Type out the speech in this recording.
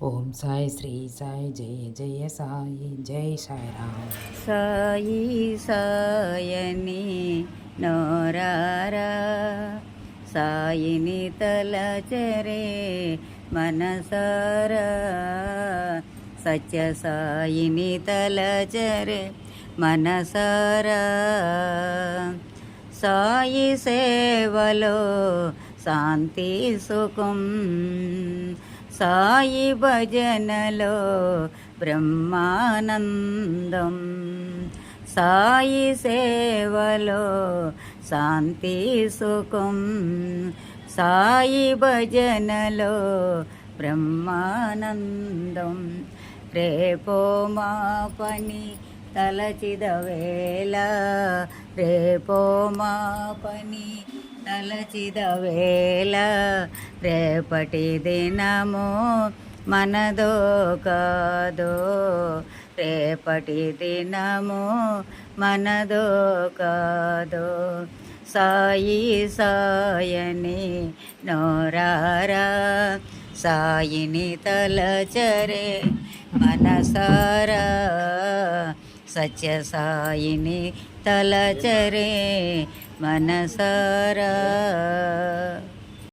ఓం సాయి శ్రీ సాయి జయ జయ సాయి జై సాయిరామ్ సాయి సాయని నోరారా సాయిని తలచరే మనసారా సత్య సాయిని తలచరే మనసారా. సాయి సేవలో శాంతి సుఖం సాయి భజనలో బ్రహ్మానందం. సాయి సేవలో శాంతి సుఖం. సాయి భజనలో బ్రహ్మానందం. రేపో మా పని తలచిదవేళ రేపో మా పని. తలచిదవేళ రేపటి దినము మనదో కాదో. రేపటి దినము మనదో కాదో. సాయి సాయని నోరారా సాయిని తలచరే మనసారా. సత్య సాయిని తలచరే మనసారా.